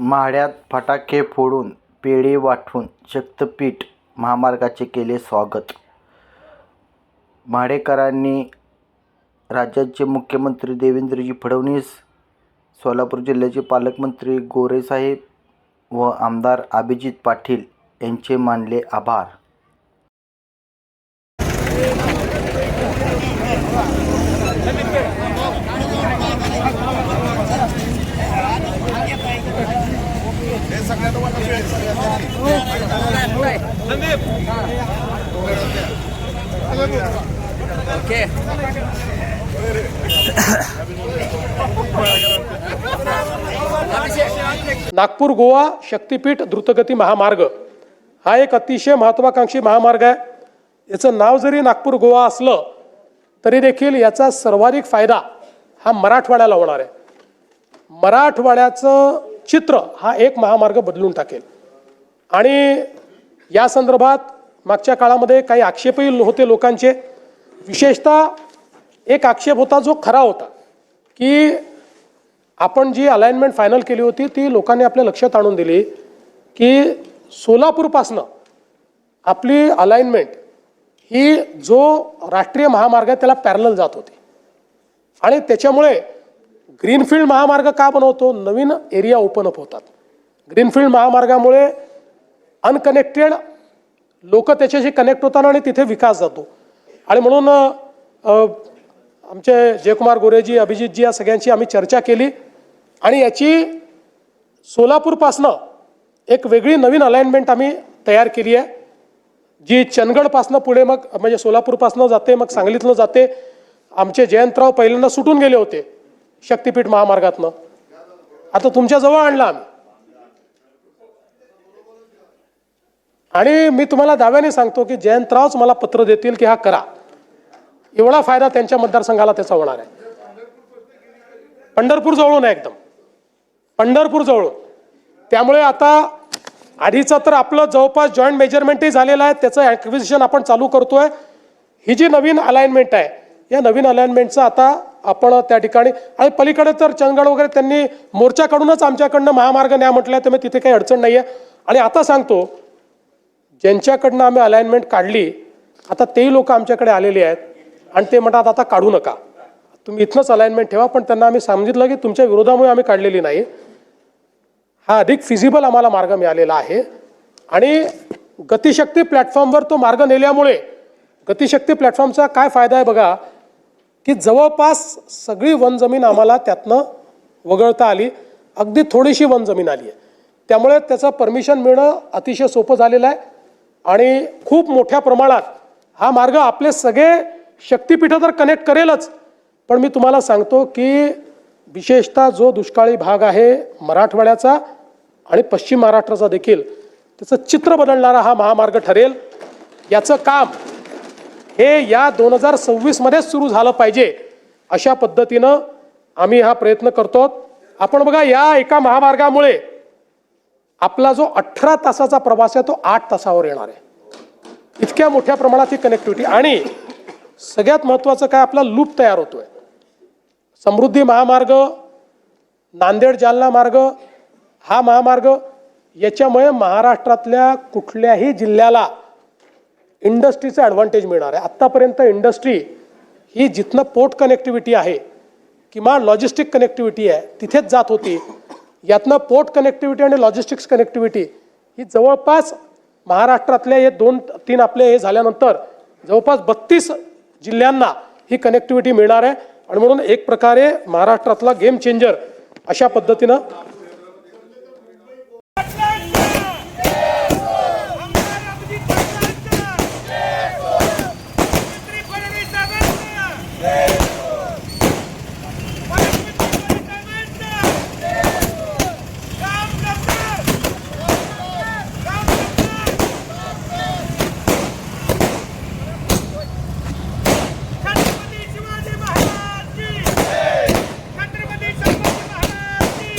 माढ्यात फटाके फोडून पेढे वाटून शक्तपीठ महामार्गाचे केले स्वागत. माढेकरांनी राज्याचे मुख्यमंत्री देवेंद्रजी फडणवीस सोलापूर जिल्ह्याचे पालकमंत्री गोरेसाहेब व आमदार अभिजित पाटील यांचे मानले आभार. नागपूर गोवा शक्तीपीठ द्रुतगती महामार्ग. हा एक अतिशय महत्त्वाकांक्षी महामार्ग आहे. याचं नाव जरी नागपूर गोवा असलं तरी देखील याचा सर्वाधिक फायदा हा मराठवाड्याला होणार आहे. मराठवाड्याचं चित्र हा एक महामार्ग बदलून टाकेल. आणि या संदर्भात मागच्या काळामध्ये काही आक्षेपही होते लोकांचे. विशेषतः एक आक्षेप होता जो खरा होता की आपण जी अलाइनमेंट फायनल केली होती ती लोकांनी आपल्या लक्षात आणून दिली की सोलापूरपासनं आपली अलाइनमेंट ही जो राष्ट्रीय महामार्ग आहे त्याला पॅरल जात होती. आणि त्याच्यामुळे ग्रीनफील्ड महामार्ग का बनवतो? नवीन एरिया ओपन अप होतात. ग्रीनफील्ड महामार्गामुळे अनकनेक्टेड लोक त्याच्याशी कनेक्ट होतात आणि तिथे विकास जातो. आणि म्हणून आमचे जयकुमार गोरेजी अभिजितजी या सगळ्यांची आम्ही चर्चा केली. आणि याची सोलापूरपासनं एक वेगळी नवीन अलाइनमेंट आम्ही तयार केली आहे. जी चंदगडपासनं पुढे मग म्हणजे सोलापूरपासनं जाते मग सांगलीतनं जाते. आमचे जयंतराव पहिल्यांदा सुटून गेले होते. शक्तीपीठ महामार्गातनं. आता तुमच्याजवळ आणला आम्ही. आणि मी तुम्हाला दाव्याने सांगतो की जयंतरावच मला पत्र देतील की हा करा. एवढा फायदा त्यांच्या मतदारसंघाला त्याचा होणार आहे. पंढरपूर जवळून आहे एकदम. पंढरपूर जवळून. त्यामुळे आता आधीचं तर आपलं जवळपास जॉईंट मेजरमेंटही झालेलं आहे. त्याचं ॲक्विजिशन आपण चालू करतोय. ही जी नवीन अलाइनमेंट आहे या नवीन अलाइनमेंटचं आता आपण त्या ठिकाणी. आणि पलीकडे तर चंदगड वगैरे त्यांनी मोर्चाकडूनच आमच्याकडनं महामार्ग न्या म्हटलं आहे त्यामुळे तिथे काही अडचण नाही आहे आणि आता सांगतो ज्यांच्याकडनं आम्ही अलाइनमेंट काढली आता तेही लोक आमच्याकडे आलेले आहेत. आणि ते म्हणतात आता काढू नका. तुम्ही इथनंच अलाइनमेंट ठेवा पण त्यांना आम्ही सांगितलं की तुमच्या विरोधामुळे आम्ही काढलेली नाही. हा अधिक फिजिबल आम्हाला मार्ग मिळालेला आहे. आणि गतिशक्ती प्लॅटफॉर्मवर तो मार्ग नेल्यामुळे गतिशक्ती प्लॅटफॉर्मचा काय फायदा आहे बघा? की जवळपास सगळी वन जमीन आम्हाला त्यातनं वगळता आली. अगदी थोडीशी वन जमीन आली आहे. त्यामुळे त्याचं परमिशन मिळणं अतिशय सोपं झालेलं आहे. आणि खूप मोठ्या प्रमाणात हा मार्ग आपले सगळे शक्तिपीठं तर कनेक्ट करेलच. पण मी तुम्हाला सांगतो की विशेषतः जो दुष्काळी भाग आहे मराठवाड्याचा आणि पश्चिम महाराष्ट्राचा देखील त्याचं चित्र बदलणारा हा महामार्ग ठरेल. याचं काम हे या दोन हजार सव्वीसमध्येच सुरू झालं पाहिजे अशा पद्धतीनं आम्ही हा प्रयत्न करतो. आपण बघा या एका महामार्गामुळे आपला जो अठरा तासाचा प्रवास आहे तो आठ तासावर येणार आहे. इतक्या मोठ्या प्रमाणात ही कनेक्टिव्हिटी आणि सगळ्यात महत्त्वाचं काय आपला लूप तयार होतोय. समृद्धी महामार्ग नांदेड जालना मार्ग हा महामार्ग याच्यामुळे महाराष्ट्रातल्या कुठल्याही जिल्ह्याला इंडस्ट्रीचं ॲडव्हान्टेज मिळणार आहे. आत्तापर्यंत इंडस्ट्री ही जिथनं पोर्ट कनेक्टिव्हिटी आहे किंवा लॉजिस्टिक कनेक्टिव्हिटी आहे तिथेच जात होती. यातनं पोर्ट कनेक्टिव्हिटी आणि लॉजिस्टिक्स कनेक्टिव्हिटी ही जवळपास महाराष्ट्रातल्या हे दोन तीन आपले हे झाल्यानंतर जवळपास बत्तीस जिल्ह्यांना ही कनेक्टिव्हिटी मिळणार आहे. आणि म्हणून एक प्रकारे महाराष्ट्रातला गेम चेंजर अशा पद्धतीनं मंत्री फडणवीसांना काम करणार काम करणार छत्रपती शिवाजी महाराज की छत्रपती संभाजी महाराज की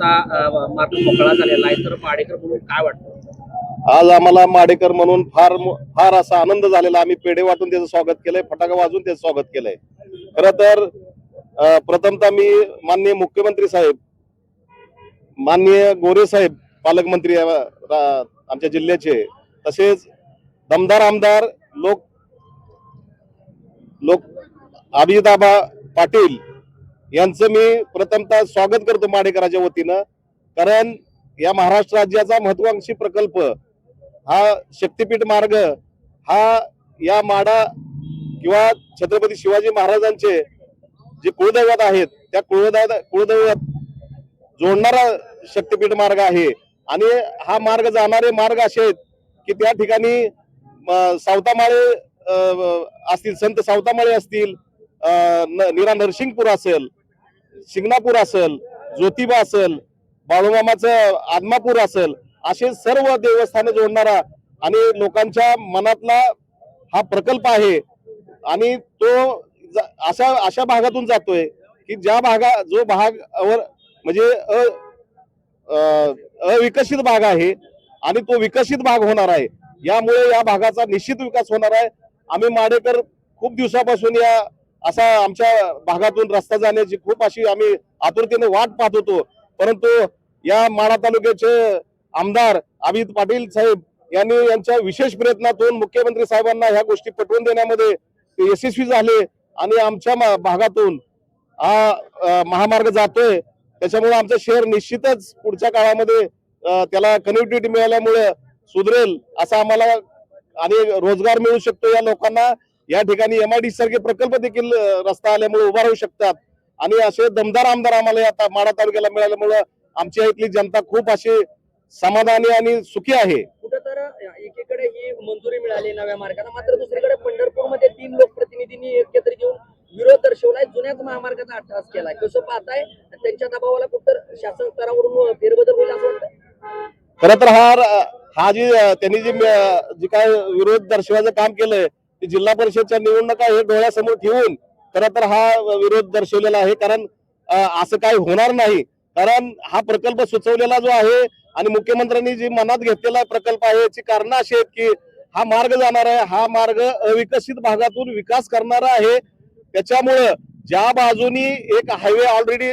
मार्गाचा मार्ग मोकळा झालेला आहे. तर माडेकर म्हणून काय वाटतं? आज आम्हाला माडेकर म्हणून फार फार असा आनंद झालेला. आम्ही पेढे वाटून त्याचं स्वागत केलंय फटाका वाजून त्याचं स्वागत केलंय. खर तर प्रथमतः मी माननीय मुख्यमंत्री साहेब माननीय गोरे साहेब पालकमंत्री आमच्या जिल्ह्याचे तसेच दमदार आमदार लोक लोक अभिजिताबा पाटील यांचं मी प्रथमतः स्वागत करतो माडेकराच्या वतीनं. कारण या महाराष्ट्र राज्याचा महत्वाकांक्षी प्रकल्प हा शक्तीपीठ मार्ग हा या माडा किंवा छत्रपती शिवाजी महाराजांचे जे कुळदैवत आहेत त्या कुळदैवत कुळदैवत जोडणारा शक्तीपीठ मार्ग आहे. आणि हा मार्ग जाणारे मार्ग असे आहेत की त्या ठिकाणी सावतामाळे असतील संत सावतामाळे असतील न- निरा नरसिंगपूर असेल शिंगणापूर असेल ज्योतिबा असेल बाळूमामाचं आदमापूर असेल असे सर्व देवस्थाने जोडणारा आणि लोकांच्या मनातला हा प्रकल्प आहे. आणि तो अशा अशा भागातून जातोय की ज्या भागा जो भाग अवर म्हणजे अ- अविकसित भाग आहे आणि तो विकसित भाग होणार आहे. यामुळे या भागाचा निश्चित विकास होणार आहे. आम्ही माडेकर खूप दिवसापासून या असा आमच्या भागातून रस्ता जाण्याची खूप अशी आम्ही आतुरतेने वाट पाहत होतो. परंतु या माळा तालुक्याचे आमदार अमित पाटील साहेब यांनी यांच्या विशेष प्रयत्नातून मुख्यमंत्री साहेबांना ह्या गोष्टी पटवून देण्यामध्ये यशस्वी झाले आणि आमच्या भागातून हा महामार्ग जातोय. त्याच्यामुळे आमचं शहर निश्चितच पुढच्या काळामध्ये त्याला कनेक्टिव्हिटी मिळाल्यामुळे सुधरेल असं आम्हाला आणि रोजगार मिळू शकतो या लोकांना. या ठिकाणी एमआयडी सारखे प्रकल्प देखील रस्ता आल्यामुळे उभा राहू शकतात. आणि असे दमदार आमदार आम्हाला आता माडा तालुक्याला मिळाल्यामुळं आमच्या इथली जनता खूप अशी समाधानी आणि सुखी आहे. एकीकडे ही मंजुरी मिळाली नव्या मार्गाला मात्र दुसरीकडे पंढरपूरमध्ये तीन लोकप्रतिनिधींनी एकत्र येऊन विरोध दर्शवलाय. जुन्याच महामार्गाचा अट्टहास केलाय. कसं पाहताय? त्यांच्या दबावाला कुठं शासन स्तरावरून फेरबदल होईल असं वाटतं खर तर हा हा जी त्यांनी जी जी काय विरोध दर्शवायचं काम केलंय जिल्हा परिषदच्या निवडणुका हे डोळ्यासमोर ठेवून खरं तर हा विरोध दर्शवलेला आहे. कारण असं काही होणार नाही. कारण हा प्रकल्प सुचवलेला जो आहे आणि मुख्यमंत्र्यांनी जी मनात घेतलेला प्रकल्प आहे याची कारण अशी आहेत की हा मार्ग जाणार आहे. हा मार्ग अविकसित भागातून विकास करणारा आहे. त्याच्यामुळं ज्या बाजूनी एक हायवे ऑलरेडी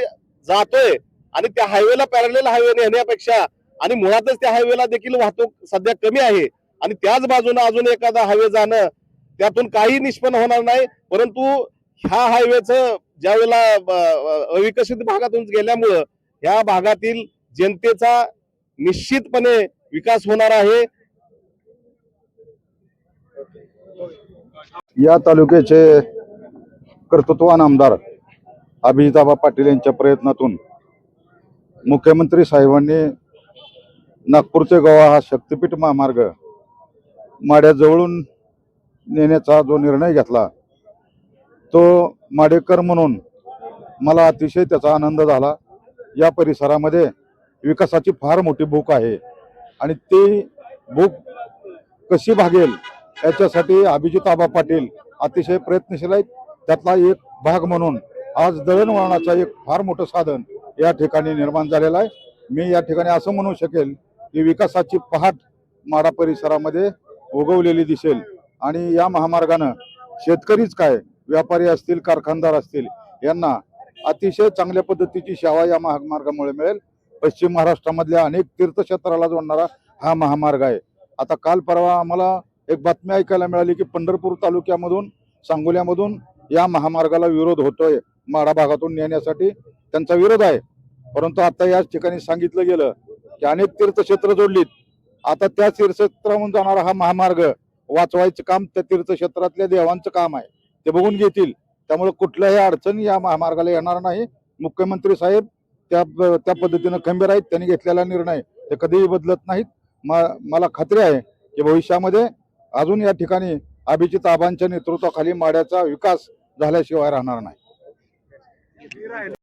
जातोय आणि त्या हायवेला पॅरलेल हायवे नेण्यापेक्षा आणि मुळातच त्या हायवेला देखील वाहतूक सध्या कमी आहे आणि त्याच बाजूने अजून एखादा हायवे जाणं त्यातून काही निष्पन्न होणार नाही. परंतु ह्या हायवेचं ज्या वेळेला अविकसित भागातून गेल्यामुळं ह्या भागातील जनतेचा निश्चितपणे विकास होणार आहे. या तालुक्याचे कर्तृत्वान आमदार अभिजिताबा पाटील यांच्या प्रयत्नातून मुख्यमंत्री साहेबांनी नागपूर ते गोवा हा शक्तिपीठ महामार्ग माड्याजवळून नेण्याचा जो निर्णय घेतला तो माडेकर म्हणून मला अतिशय त्याचा आनंद झाला. या परिसरामध्ये विकासाची फार मोठी भूक आहे आणि ती भूक कशी भागेल याच्यासाठी अभिजित आबा पाटील अतिशय प्रयत्नशील आहेत. त्यातला एक भाग म्हणून आज दळणवळणाचा एक फार मोठं साधन या ठिकाणी निर्माण झालेलं आहे. मी या ठिकाणी असं म्हणू शकेल की विकासाची पहाट माडा परिसरामध्ये उगवलेली दिसेल. आणि या महामार्गानं शेतकरीच काय व्यापारी असतील कारखानदार असतील यांना अतिशय चांगल्या पद्धतीची सेवा या महामार्गामुळे मिळेल. पश्चिम महाराष्ट्रामधल्या अनेक तीर्थक्षेत्राला जोडणारा हा महामार्ग आहे. आता काल परवा आम्हाला एक बातमी ऐकायला मिळाली की पंढरपूर तालुक्यामधून सांगोल्यामधून या महामार्गाला विरोध होतोय. माडा भागातून नेण्यासाठी त्यांचा विरोध आहे. परंतु आता याच ठिकाणी सांगितलं गेलं की अनेक तीर्थक्षेत्र जोडलीत. आता त्या तीर्थक्षेत्राहून जाणारा हा महामार्ग वाचवायचं काम त्या तीर्थक्षेत्रातल्या देवांचं काम आहे. ते बघून घेतील. त्यामुळे कुठल्याही अडचणी या महामार्गाला येणार नाही. मुख्यमंत्री साहेब त्या त्या पद्धतीनं खंबीर आहेत. त्यांनी घेतलेला निर्णय ते कधीही बदलत नाहीत. मला खात्री आहे की भविष्यामध्ये अजून या ठिकाणी अभिजित आबांच्या नेतृत्वाखाली माड्याचा विकास झाल्याशिवाय राहणार नाही.